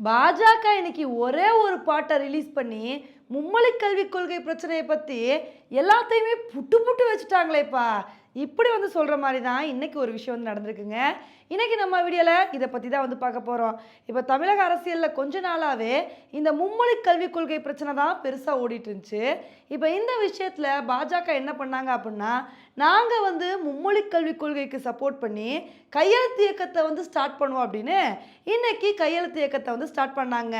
பாஜக இன்னைக்கு ஒரே ஒரு பாட்டை ரிலீஸ் பண்ணி மும்மொழி கல்விக் கொள்கை பிரச்சனையை பற்றி எல்லாத்தையுமே புட்டு புட்டு வச்சுட்டாங்களேப்பா. இப்படி வந்து சொல்கிற மாதிரி தான் இன்றைக்கி ஒரு விஷயம் வந்து நடந்திருக்குங்க. இன்றைக்கி நம்ம வீடியோவில் இதை பற்றி தான் வந்து பார்க்க போகிறோம் இப்போ தமிழக அரசியலில் கொஞ்ச நாளாகவே இந்த மும்மொழி கல்விக் கொள்கை பிரச்சனை தான் பெருசாக ஓடிட்டு இருந்துச்சு. இப்போ இந்த விஷயத்தில் பாஜக என்ன பண்ணாங்க அப்படின்னா நாங்கள் வந்து மும்மொழி கல்விக் கொள்கைக்கு சப்போர்ட் பண்ணி கையெழுத்து இயக்கத்தை வந்து ஸ்டார்ட் பண்ணுவோம் அப்படின்னு இன்றைக்கி கையெழுத்து இயக்கத்தை வந்து ஸ்டார்ட் பண்ணாங்க.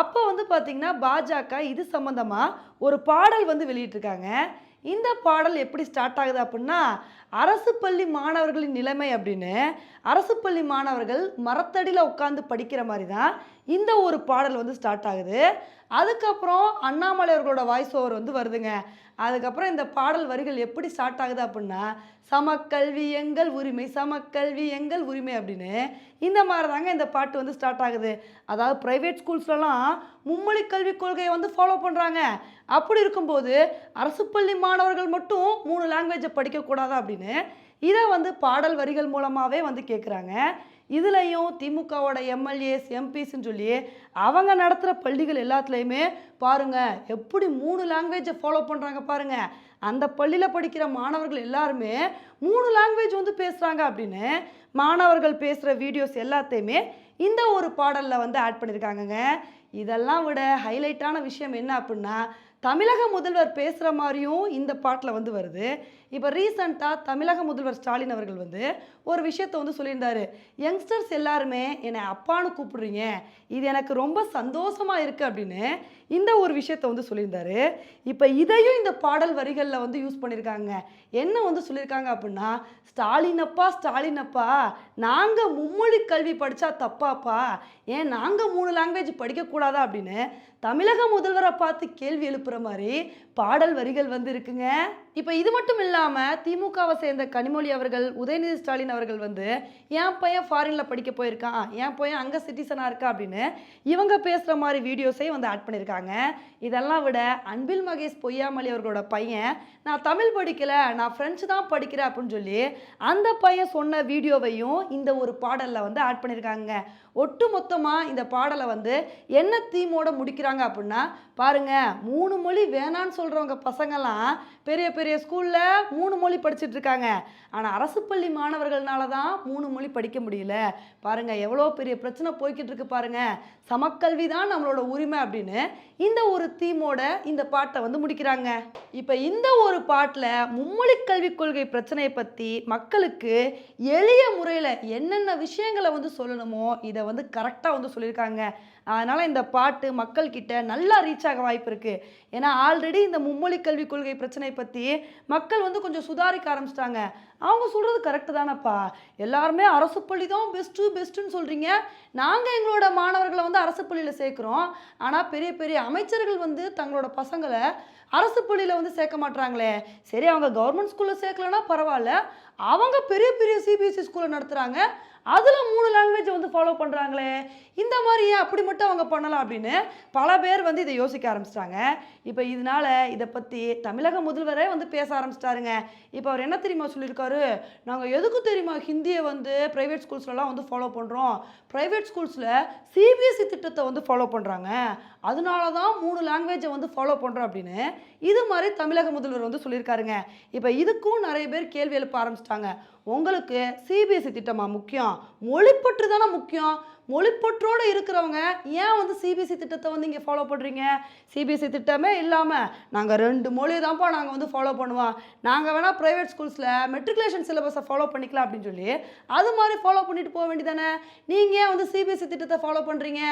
அப்போ வந்து பார்த்திங்கன்னா பாஜக இது சம்மந்தமாக ஒரு பாடல் வந்து வெளியிட்டிருக்காங்க. இந்த பாடல் எப்படி ஸ்டார்ட் ஆகுது அப்படின்னா அரசு பள்ளி மாணவர்களின் நிலைமை அப்படின்னு அரசு பள்ளி மாணவர்கள் மரத்தடியில் உட்காந்து படிக்கிற மாதிரி தான் இந்த ஒரு பாடல் வந்து ஸ்டார்ட் ஆகுது. அதுக்கப்புறம் அண்ணாமலை அவர்களோட வாய்ஸ் ஓவர் வந்து வருதுங்க. அதுக்கப்புறம் இந்த பாடல் வரிகள் எப்படி ஸ்டார்ட் ஆகுது அப்படின்னா சமக்கல்வி எங்கள் உரிமை சமக்கல்வி எங்கள் உரிமை அப்படின்னு. இந்த மாதிரி தாங்க இந்த பாட்டு வந்து ஸ்டார்ட் ஆகுது. அதாவது ப்ரைவேட் ஸ்கூல்ஸ்லலாம் மும்மொழி கல்விக் கொள்கையை வந்து ஃபாலோ பண்ணுறாங்க அப்படி இருக்கும்போது அரசு பள்ளி மாணவர்கள் மட்டும் மூணு லாங்குவேஜை படிக்கக்கூடாதா அப்படின்னு இதை வந்து பாடல் வரிகள் மூலமாகவே வந்து கேட்குறாங்க இதுலேயும் திமுகவோட எம்எல்ஏஸ் எம்பிஸ்ன்னு சொல்லி அவங்க நடத்துகிற பள்ளிகள் எல்லாத்துலேயுமே பாருங்க எப்படி மூணு லாங்குவேஜை ஃபாலோ பண்ணுறாங்க பாருங்கள் அந்த பள்ளியில் படிக்கிற மாணவர்கள் எல்லாருமே மூணு லாங்குவேஜ் வந்து பேசுகிறாங்க அப்படின்னு மாணவர்கள் பேசுகிற வீடியோஸ் எல்லாத்தையுமே இந்த ஒரு பாடலில் வந்து ஆட் பண்ணியிருக்காங்கங்க இதெல்லாம் விட ஹைலைட்டான விஷயம் என்ன அப்படின்னா தமிழக முதல்வர் பேசுகிற மாதிரியும் இந்த பாட்டில் வந்து வருது. இப்போ ரீசண்டாக தமிழக முதல்வர் ஸ்டாலின் அவர்கள் வந்து ஒரு விஷயத்தை வந்து சொல்லியிருந்தாரு. யங்ஸ்டர்ஸ் எல்லாருமே என்னை அப்பான்னு கூப்பிடுறீங்க. இது எனக்கு ரொம்ப சந்தோஷமாக இருக்குது அப்படின்னு இந்த ஒரு விஷயத்தை வந்து சொல்லியிருந்தாரு. இப்போ இதையும் இந்த பாடல் வரிகளில் வந்து யூஸ் பண்ணியிருக்காங்க. என்ன வந்து சொல்லியிருக்காங்க அப்படின்னா ஸ்டாலின் அப்பா ஸ்டாலின் அப்பா நாங்கள் மும்மொழி கல்வி படித்தா தப்பாப்பா? ஏன் நாங்கள் மூணு லாங்குவேஜ் படிக்கக்கூடாதா? அப்படின்னு தமிழக முதல்வரை பார்த்து கேள்வி எழுப்புற மாதிரி பாடல் வரிகள் வந்து இருக்குங்க. இப்போ இது மட்டும் இல்லாமல் திமுகவை சேர்ந்த கனிமொழி அவர்கள் உதயநிதி ஸ்டாலின் அவர்கள் வந்து என் பையன் ஃபாரினில் படிக்க போயிருக்கான். என் பையன் அங்கே சிட்டிசனாக இருக்கா? அப்படின்னு இவங்க பேசுகிற மாதிரி வீடியோஸையும் வந்து ஆட் பண்ணியிருக்காங்க இதெல்லாம் விட அன்பில் மகேஷ் பொய்யாமலி அவர்களோட பையன் நான் தமிழ் படிக்கலை நான் ஃப்ரெஞ்சு தான் படிக்கிறேன் அப்படின்னு சொல்லி அந்த பையன் சொன்ன வீடியோவையும் இந்த ஒரு பாடலில் வந்து ஆட் பண்ணியிருக்காங்க ஒட்டு மொத்தமாக இந்த பாடலை வந்து என்ன தீமோட முடிக்கிறாங்க அப்படின்னா பாருங்கள் மூணு மொழி வேணான்னு சொல்கிறவங்க பசங்கள்லாம் பெரிய பெரிய பெரிய ஸ்கூலில் மூணு மொழி படிச்சுட்டு இருக்காங்க. ஆனால் அரசு பள்ளி மாணவர்கள்னால தான் மூணு மொழி படிக்க முடியல. பாருங்கள் எவ்வளோ பெரிய பிரச்சனை போய்கிட்டு இருக்கு பாருங்கள் சமக்கல்வி தான் நம்மளோட உரிமை அப்படின்னு இந்த ஒரு தீமோட இந்த பாட்டை வந்து முடிக்கிறாங்க. இப்போ இந்த ஒரு பாட்டில் மும்மொழி கல்விக் கொள்கை பிரச்சனையை பற்றி மக்களுக்கு எளிய முறையில் என்னென்ன விஷயங்களை வந்து சொல்லணுமோ இதை வந்து கரெக்டாக வந்து சொல்லியிருக்காங்க. அதனால் இந்த பாட்டு மக்கள்கிட்ட நல்லா ரீச் ஆக வாய்ப்பு இருக்குது ஏன்னா ஆல்ரெடி இந்த மும்மொழி கல்விக் கொள்கை பிரச்சனை பற்றி மக்கள் வந்து கொஞ்சம் சுதாரிக்க ஆரம்பிச்சிட்டாங்க. அவங்க சொல்கிறது கரெக்டு தானப்பா. எல்லாருமே அரசு பள்ளி தான் பெஸ்ட்டு பெஸ்ட்டுன்னு சொல்கிறீங்க நாங்கள் எங்களோட மாணவர்களை வந்து அரசு பள்ளியில் சேர்க்குறோம். ஆனால் பெரிய பெரிய அமைச்சர்கள் வந்து தங்களோட பசங்களை அரசு பள்ளியில் வந்து சேர்க்க மாட்டுறாங்களே சரி அவங்க கவர்மெண்ட் ஸ்கூலில் சேர்க்கலன்னா பரவாயில்ல. அவங்க பெரிய பெரிய சிபிஎஸ்சி ஸ்கூலில் நடத்துகிறாங்க அதில் மூணு லாங்குவேஜை வந்து ஃபாலோ பண்ணுறாங்களே இந்த மாதிரி ஏன் அப்படி மட்டும் அவங்க பண்ணலாம் அப்படின்னு பல பேர் வந்து இதை யோசிக்க ஆரம்பிச்சிட்டாங்க. இப்போ இதனால இதை பற்றி தமிழக முதல்வரே வந்து பேச ஆரம்பிச்சிட்டாருங்க. இப்போ அவர் என்ன தெரியுமா சொல்லியிருக்காரு? நாங்கள் எதுக்கு தெரியுமா ஹிந்தியை வந்து ப்ரைவேட் ஸ்கூல்ஸ்லலாம் வந்து ஃபாலோ பண்ணுறோம் ப்ரைவேட் ஸ்கூல்ஸில் சிபிஎஸ்சி திட்டத்தை வந்து ஃபாலோ பண்ணுறாங்க அதனால தான் மூணு லாங்குவேஜை வந்து ஃபாலோ பண்ணுறோம் அப்படின்னு இது மாதிரி தமிழக முதல்வர் வந்து சொல்லியிருக்காருங்க. இப்போ இதுக்கும் நிறைய பேர் கேள்வி எழுப்ப ஆரம்பிச்சிட்டாங்க உங்களுக்கு சிபிஎஸ்சி திட்டமா முக்கியம்? மொழிப்பற்று தானே முக்கியம். மொழிப்பற்றோடு இருக்கிறவங்க ஏன் வந்து சிபிஎஸ்சி திட்டத்தை வந்து இங்கே ஃபாலோ பண்ணுறீங்க சிபிஎஸ்சி திட்டமே இல்லாமல் நாங்கள் ரெண்டு மொழியை தான்ப்பா நாங்கள் வந்து ஃபாலோ பண்ணுவோம். நாங்கள் வேணால் ப்ரைவேட் ஸ்கூல்ஸில் மெட்ரிகுலேஷன் சிலபஸை ஃபாலோ பண்ணிக்கலாம் அப்படின்னு சொல்லி அது மாதிரி ஃபாலோ பண்ணிட்டு போக வேண்டியதானே? நீங்கள் ஏன் வந்து சிபிஎஸ்சி திட்டத்தை ஃபாலோ பண்ணுறீங்க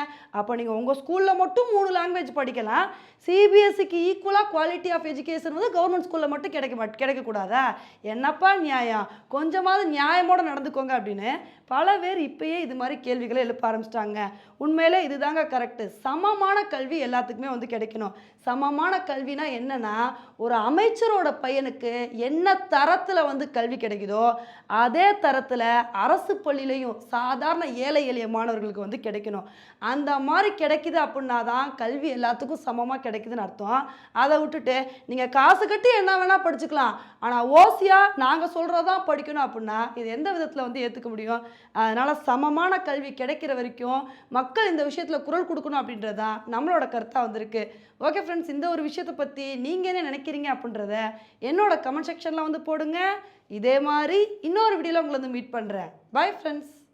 அப்போ நீங்கள் உங்கள் ஸ்கூலில் மட்டும் மூணு லாங்குவேஜ் படிக்கலாம். சிபிஎஸ்சிக்கு ஈக்குவலாக குவாலிட்டி ஆஃப் எஜுகேஷன் வந்து கவர்மெண்ட் ஸ்கூலில் மட்டும் கிடைக்க கிடைக்கக்கூடாதா? என்னப்பா நியாயம்? கொஞ்சம் கொஞ்சமாவது நியாயமோடு நடந்துக்கோங்க அப்படின்னு பல பேர் இப்பயே இது மாதிரி கேள்விகளை எழுப்ப ஆரம்பிச்சிட்டாங்க. உண்மையிலே இதுதாங்க கரெக்டு சமமான கல்வி எல்லாத்துக்குமே வந்து கிடைக்கணும். சமமான கல்வினா என்னன்னா ஒரு அமைச்சரோட பையனுக்கு என்ன தரத்தில் வந்து கல்வி கிடைக்குதோ அதே தரத்தில் அரசு பள்ளியிலையும் சாதாரண ஏழை எளிய மாணவர்களுக்கு வந்து கிடைக்கணும். அந்த மாதிரி கிடைக்குது அப்படின்னா தான் கல்வி எல்லாத்துக்கும் சமமாக கிடைக்குதுன்னு அர்த்தம். அதை விட்டுட்டு நீங்கள் காசு கட்டி என்ன வேணால் படிச்சுக்கலாம். ஆனால் ஓசியாக நாங்கள் சொல்கிறதான் படிக்கணும் அப்படின்னா இது எந்த விதத்தில் வந்து ஏற்றுக்க முடியும்? அதனால் சமமான கல்வி கிடைக்கிற வரைக்கும் மக்கள் இந்த விஷயத்தில் குரல் கொடுக்கணும் அப்படின்றது தான் நம்மளோட கருத்தாக வந்திருக்கு. ஓகே ஃப்ரெண்ட்ஸ் இந்த ஒரு விஷயத்தை பற்றி நீங்கள் என்ன நினைக்கிறீங்க அப்படின்றத என்னோட கமெண்ட் செக்ஷனில் வந்து போடுங்க. இதே மாதிரி இன்னொரு வீடியோவில் உங்களை வந்து மீட் பண்ணுறேன் பை ஃப்ரெண்ட்ஸ்